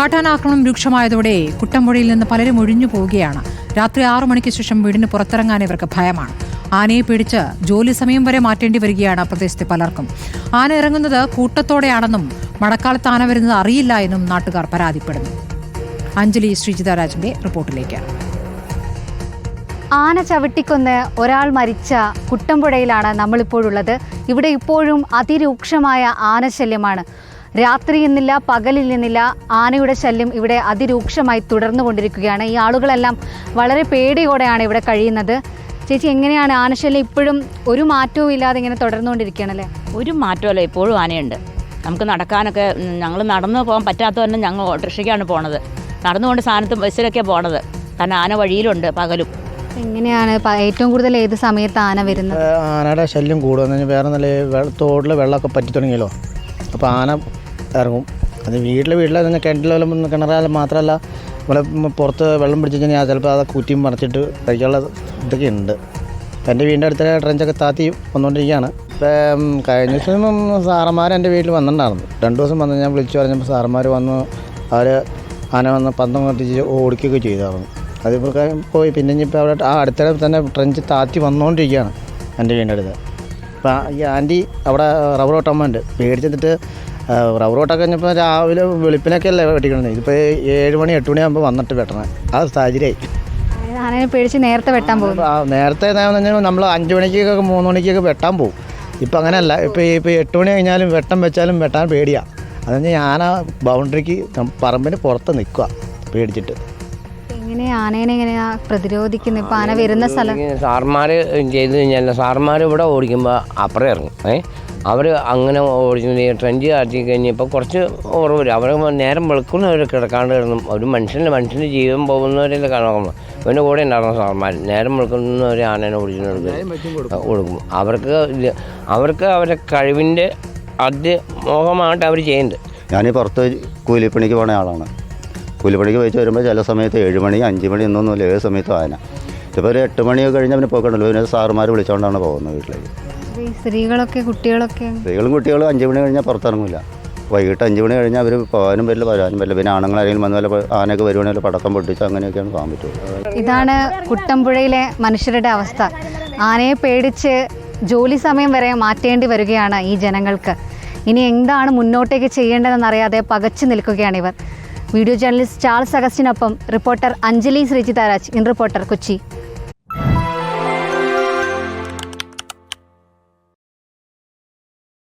കാട്ടാനാക്രമണം രൂക്ഷമായതോടെ കുട്ടമ്പുഴയിൽ നിന്ന് പലരും ഒഴിഞ്ഞു പോവുകയാണ്. രാത്രി ആറു മണിക്ക് ശേഷം വീടിന് പുറത്തിറങ്ങാൻ ഇവർക്ക് ഭയമാണ്. ആനയെ പിടിച്ച് ജോലി സമയം വരെ മാറ്റേണ്ടി വരികയാണ് പ്രദേശത്തെ പലർക്കും. ആന ഇറങ്ങുന്നത് കൂട്ടത്തോടെയാണെന്നും മഴക്കാലത്ത് ആന വരുന്നത് അറിയില്ല എന്നും നാട്ടുകാർ പരാതിപ്പെടുന്നു. അഞ്ജലി ശ്രീജിതാരാജിന്റെ റിപ്പോർട്ടിലേക്ക്. ആന ചവിട്ടിക്കൊന്ന് ഒരാൾ മരിച്ച കുട്ടമ്പുഴയിലാണ് നമ്മളിപ്പോഴുള്ളത്. ഇവിടെ ഇപ്പോഴും അതിരൂക്ഷമായ ആനശല്യമാണ്. രാത്രി എന്നില്ല പകലിൽ നിന്നില്ല ആനയുടെ ശല്യം ഇവിടെ അതിരൂക്ഷമായി തുടർന്നു കൊണ്ടിരിക്കുകയാണ് ഈ ആളുകളെല്ലാം വളരെ പേടിയോടെയാണ് ഇവിടെ കഴിയുന്നത്. ചേച്ചി എങ്ങനെയാണ് ആനശല്യം ഇപ്പോഴും ഒരു മാറ്റവും ഇല്ലാതെ ഇങ്ങനെ തുടർന്നുകൊണ്ടിരിക്കുകയാണല്ലേ? ഒരു മാറ്റമല്ല ഇപ്പോഴും ആനയുണ്ട്. നമുക്ക് നടക്കാനൊക്കെ ഞങ്ങൾ നടന്നു പോകാൻ പറ്റാത്ത തന്നെ ഞങ്ങൾ ഓട്ടോറിക്ഷയ്ക്കാണ് പോണത്. നടന്നുകൊണ്ട് സാധനത്ത് ബസ്സിലൊക്കെ പോണത്. കാരണം ആന വഴിയിലുണ്ട് പകലും. എങ്ങനെയാണ് ഏറ്റവും കൂടുതൽ ഏത് സമയത്ത് ആന വരുന്നത്? ആനയുടെ ശല്യം കൂടുക വേറെ നല്ല തോട്ടിൽ തോടിൽ വെള്ളമൊക്കെ പറ്റി തുടങ്ങിയല്ലോ അപ്പോൾ ആന ഇറങ്ങും. അത് വീട്ടിൽ വീട്ടിൽ കിണറ്റിലും കിണറാലും മാത്രമല്ല നമ്മളെ പുറത്ത് വെള്ളം പിടിച്ച് കഴിഞ്ഞാൽ ചിലപ്പോൾ അത് കുറ്റിയും മറിച്ചിട്ട് കഴിക്കാനുള്ള ഇതൊക്കെ ഉണ്ട്. എന്റെ വീടിന്റെ അടുത്ത ട്രെഞ്ചൊക്കെ താത്തി വന്നുകൊണ്ടിരിക്കുകയാണ് ഇപ്പം കഴിഞ്ഞ ദിവസം സാറന്മാർ എന്റെ വീട്ടിൽ വന്നിട്ടുണ്ടായിരുന്നു. രണ്ട് ദിവസം വന്ന് ഞാൻ വിളിച്ചു പറഞ്ഞപ്പോൾ സാറന്മാർ വന്ന് അവർ ആന വന്ന് പന്തം കത്തിച്ച് ഓടിക്കുകയൊക്കെ ചെയ്തായിരുന്നു. അതിപ്പോൾ പോയി. പിന്നെ ഇനിയിപ്പോൾ അവിടെ ആ അടുത്തിടെ തന്നെ ട്രെഞ്ച് താത്തി വന്നുകൊണ്ടിരിക്കുകയാണ് എന്റെ വീടിന്റെ അടുത്ത്. അപ്പോൾ ഈ ആന്റി അവിടെ റബ്ബർ വെട്ടമ്മ പേടിച്ചിട്ട് റബ്ബർ വെട്ടൊക്കെ കഴിഞ്ഞപ്പോൾ രാവിലെ വെളുപ്പിനൊക്കെ അല്ലേ വെട്ടിക്കണേ ഇതിപ്പോൾ ഏഴ് മണി എട്ട് മണിയാകുമ്പോൾ വന്നിട്ട് വെട്ടണം. ആ സാഹചര്യമായി. ആനയെ പേടിച്ച് നേരത്തെ വെട്ടാൻ പോകും. ആ, നേരത്തെ പറഞ്ഞാൽ നമ്മൾ അഞ്ച് മണിക്കൊക്കെ മൂന്ന് മണിക്കൊക്കെ വെട്ടാൻ പോകും. ഇപ്പം അങ്ങനെയല്ല. ഇപ്പോൾ ഇപ്പോൾ എട്ട് മണി കഴിഞ്ഞാലും വെട്ടം വെച്ചാലും വെട്ടാൻ പേടിയാ. അതെന്ന് ഞാൻ ആ ബൗണ്ടറിക്ക് പറമ്പിന് പുറത്ത് നിൽക്കുക പേടിച്ചിട്ട്. എങ്ങനെ ആനേനെ എങ്ങനെയാ പ്രതിരോധിക്കുന്നത് ഇപ്പൊ ആന വരുന്ന സ്ഥലം സാർമാർ ചെയ്ത് കഴിഞ്ഞാൽ സാർമാർ ഇവിടെ ഓടിക്കുമ്പോൾ അപ്പുറം ഇറങ്ങും. ഏ? അവർ അങ്ങനെ ഓടിച്ചു ട്രെൻഡ് കാട്ടി കഴിഞ്ഞപ്പോൾ കുറച്ച് ഓർമ്മ വരും. അവർ നേരം വെളുക്കുന്ന അവർ കിടക്കാണ്ട് കിടന്നു ഒരു മനുഷ്യന്റെ മനുഷ്യന്റെ ജീവൻ പോകുന്നവരെ കാണാൻ അവന്റെ കൂടെ ഉണ്ടായിരുന്നു സാർമാർ നേരം വെളുക്കുന്നവരെ ആനേനെ ഓടിച്ചു കൊടുക്കും. അവർക്ക് അവർക്ക് അവരുടെ കഴിവിന്റെ ആദ്യ മോഹമായിട്ട് അവർ ചെയ്യുന്നുണ്ട് ഞാൻ പുറത്ത് കൂലിപ്പണിക്ക് പോണ ആളാണ്. കൂലിപ്പണിക്ക് വെച്ച് വരുമ്പോൾ ചില സമയത്ത് ഏഴ് മണി അഞ്ച് മണി എന്നൊന്നുമില്ല. ഏത് സമയത്തും ആന. ഇപ്പോൾ ഒരു എട്ട് മണിയൊക്കെ കഴിഞ്ഞാൽ പിന്നെ പോക്കണ്ടല്ലോ പിന്നെ സാറുമാർ വിളിച്ചുകൊണ്ടാണ് പോകുന്നത് വീട്ടിലേക്ക്. ഈ സ്ത്രീകളൊക്കെ കുട്ടികളൊക്കെ? സ്ത്രീകളും കുട്ടികളും അഞ്ച് മണി കഴിഞ്ഞാൽ പുറത്തിറങ്ങില്ല വൈകിട്ട് അഞ്ച് മണി കഴിഞ്ഞാൽ അവർ പോകാനും പറ്റില്ല വരാനും പറ്റില്ല പിന്നെ ആണുങ്ങളാരെങ്കിലും വന്ന പോലെ ആനയൊക്കെ വരുവാണെങ്കിൽ പടക്കം പൊട്ടിച്ച് അങ്ങനെയൊക്കെയാണ് പോകാൻ പറ്റുള്ളൂ. ഇതാണ് കുട്ടമ്പുഴയിലെ മനുഷ്യരുടെ അവസ്ഥ. ആനയെ പേടിച്ച് ജോലി സമയം വരെ മാറ്റേണ്ടി വരികയാണ് ഈ ജനങ്ങൾക്ക്. ഇനി എന്താണ് മുന്നോട്ടേക്ക് ചെയ്യേണ്ടതെന്നറിയാതെ പകച്ചു നിൽക്കുകയാണ് ഇവർ. Video journalist Charles അഗസ്റ്റിനൊപ്പം reporter Anjali Sreejitharaj in reporter Kochi.